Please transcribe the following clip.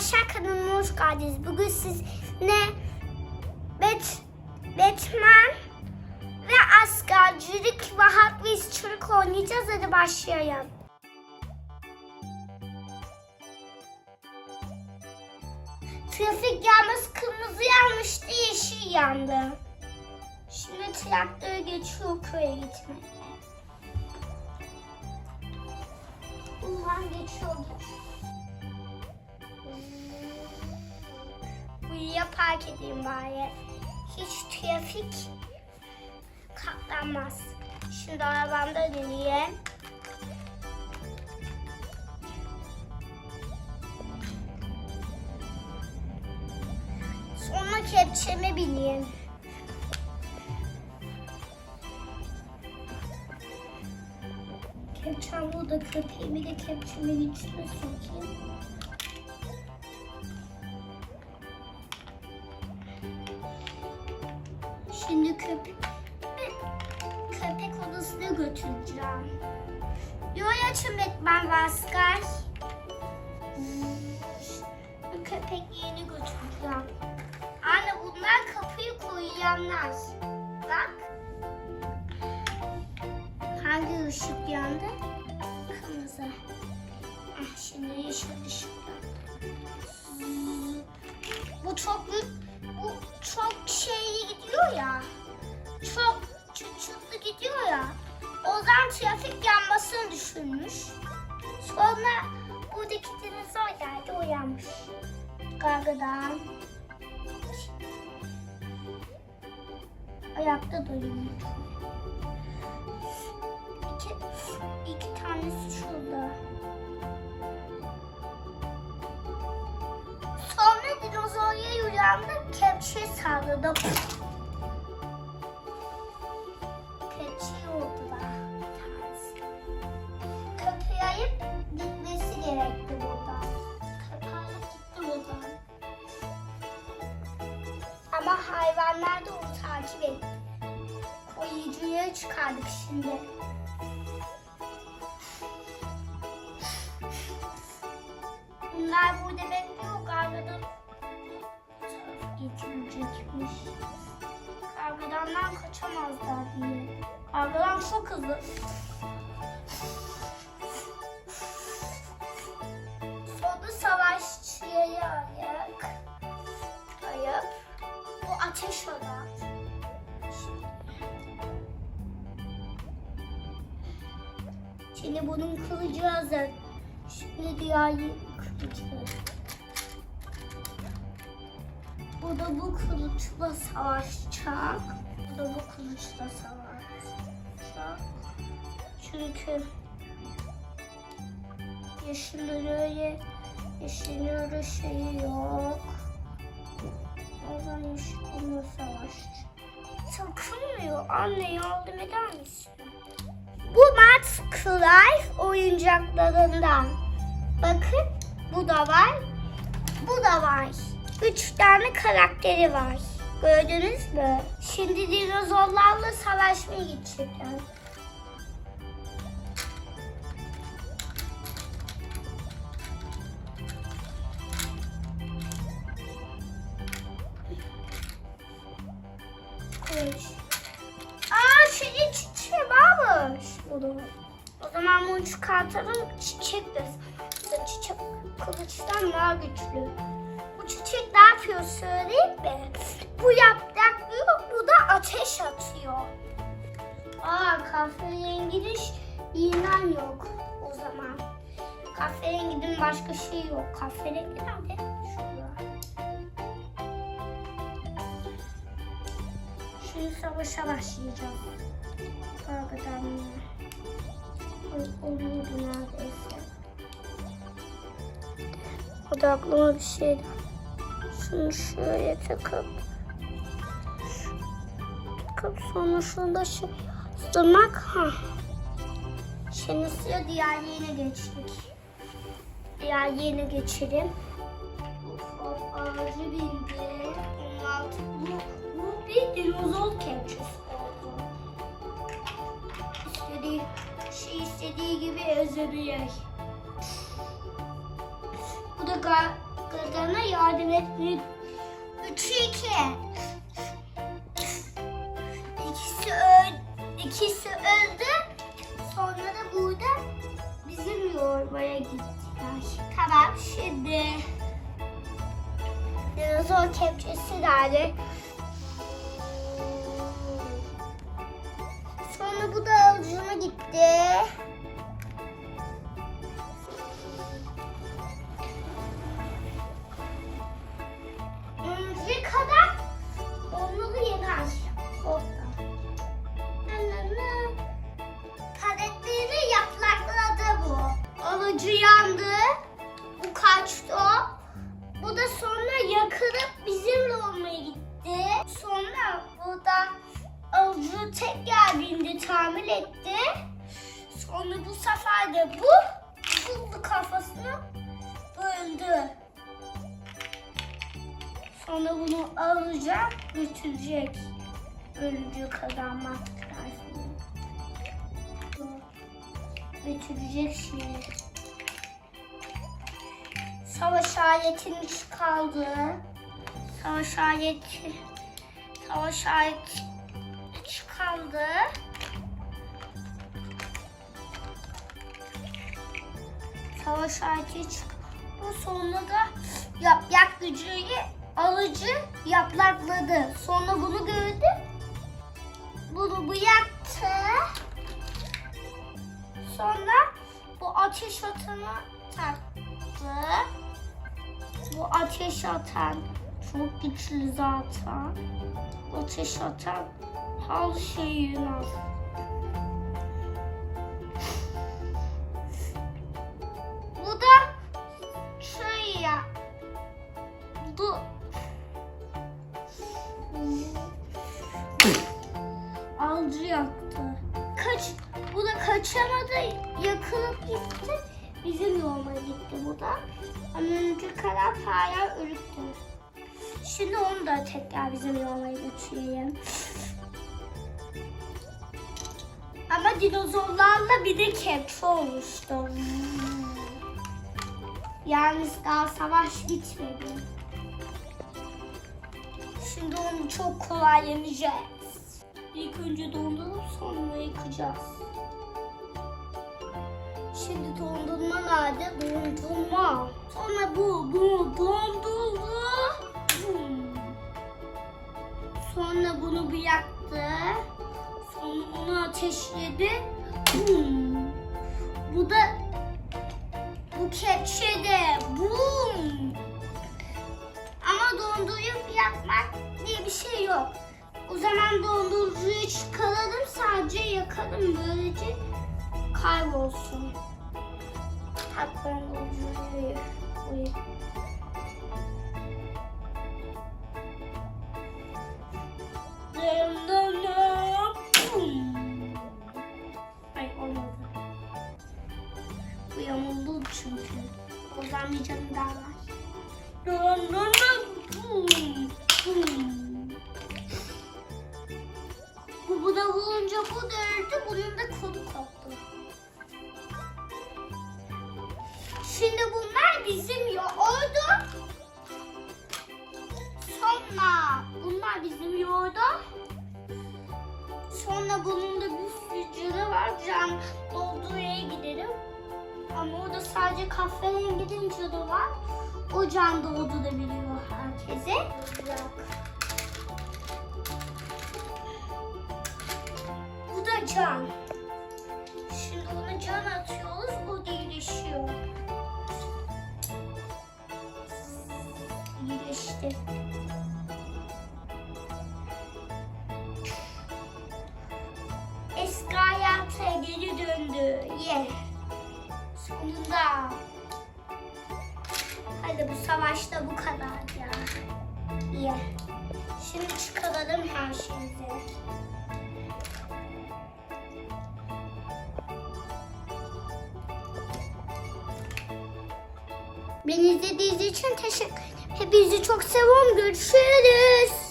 arkadaşlar kanalıma hoş geldiniz. Bugün sizinle Bat Batman ve askercilik ve Hot Wheels çocuk oynayacağız. Hadi başlayalım. Trafik yanması kırmızı yanmıştı, yeşil yandı. Şimdi traktör geçiyor köye gitmeye. Ulan geçiyordur. Buraya park edeyim bari. Hiç trafik katlanmaz. Şimdi arabamda deneyeyim. Sonra kepçeme bineyim. Kepçem burada köpeğimi de kepçemin içine sokayım. Şimdi köpek köpek odasına götüreceğim. Açın Batman Vaskar. Bu köpek yeni götüreceğim. Anne bunlar kapıyı koyanlar. Bak. Hangi ışık yandı? Kırmızı. Ah, şimdi yeşil ışık yandı. Bu çok büyük, bu çok şeyli gidiyor ya. Çok çıtçıtlı gidiyor ya. O zaman trafik yanmasını düşünmüş. Sonra buradaki dinozor geldi uyanmış. Gargadan. Ayakta duruyor. İki, iki tanesi şurada. Sonra dinozorya uyandı, kepçe salladı. Hayvanlar da onu takip etti. Koyucuya çıkardık şimdi. Bunlar burada bekliyor kargadan getirecekmiş. Kargadandan kaçamazlar diye. Kargadan çok hızlı. Ateş olan. Şimdi bunun kılıcı hazır. Şimdi diğer kılıcı. Bu da bu kılıçla savaşacak. Bu da bu kılıçla savaşacak. Çünkü yeşilin öyle yeşilin öyle şeyi yok. Yeşil bununla savaşacak. Takılmıyor. Anne yardım eder misin? Bu Max Clive oyuncaklarından. Bakın bu da var. Bu da var. Üç tane karakteri var. Gördünüz mü? Şimdi dinozorlarla savaşmaya gidecekler. Koş. Aa senin çiçeği varmış. Bu da var. O zaman bunu çıkartalım. Çiçek de. Çiçek kılıçtan daha güçlü. Bu çiçek ne yapıyor söyleyeyim mi? Bu yapraklıyor, bu da ateş atıyor. Aa kahverenginin iğnen yok o zaman. Kahverenginin başka şey yok. Kahverengi nerede? Şimdi savaşa başlayacağım. Kargadan Oluyordu neredeyse. O da aklıma bir şeydi. Şunu şöyle takıp takıp sonra şurada şey bastırmak. Ha. Şimdi sıra diğer yerine geçtik. Diğer yerine geçelim. Of of ağacı bindi. Onun altı bu, bu bir dinozor kepçesi oldu. İstediği şey istediği gibi ezebilir. Bu da yapraklarına yardım etmek. Üçü iki. İkisi öldü. İkisi öldü. Sonra da burada bizim yoğurmaya gittiler. Tamam şimdi. Dinozor kepçesi nerede? Gitti. Önce kadar onları yemez. Orada. Ananı. Karakterini yaprakladı bu. Alıcı yandı. Bu kaçtı. Bu da sonra yakılıp bizimle olmaya gitti. Sonra burada alıcı tekrar bindi tamir etti. Sonra bu sefer de bu buldu kafasını böldü. Sonra bunu alacak, götürecek. Ölücü kazanmak tarafını. Götürecek şimdi. Savaş aletini çıkardı. Savaş aleti. Savaş aleti çıkardı. Savaş aleti çıkardı. Sonra da yaprak gücüyle alıcı yaprakladı. Sonra bunu gördü. Bunu bıraktı. Sonra bu ateş atanı taktı. Bu ateş atan çok güçlü zaten. Ateş atan her şeyi yemez. Alcı yaktı. Kaç, bu da kaçamadı, yakılıp gitti. Bizim yoluma gitti bu da. Ama önce kadar hala ölüktü. Şimdi onu da tekrar bizim yoluma götüreyim. Ama dinozorlarla bir de kepçe olmuştu. Yalnız daha savaş bitmedi. Şimdi onu çok kolay yeneceğiz. İlk önce dondurup sonra yıkacağız. Şimdi dondurma nerede? Dondurma. Sonra bu, bu dondurma. Hmm. Sonra bunu bir yaktı. Sonra onu ateşledi. Hmm. Bu da bu kepçede. Boom. Yakmak diye bir şey yok. O zaman dondurucuyu çıkaralım sadece yakalım böylece kaybolsun. Hatta dondurucuyu koyayım. Öldü. Bunun da kolu koptu. Şimdi bunlar bizim yoğurdu. Sonra bunlar bizim yoğurdu. Sonra bunun da bir sürü var. Can olduğu yere gidelim. Ama orada sadece kahverenginin canı var. O can doğdu da biliyor herkese. Bırak. Da can. Şimdi ona can atıyoruz. O iyileşiyor. İyileşti. Eski hayata geri döndü. Ye. Sonunda. Hadi bu savaşta bu kadar ya. Ye. Şimdi çıkaralım her şeyimizi. Beni izlediğiniz için teşekkür ederim. Hepinizi çok seviyorum. Görüşürüz.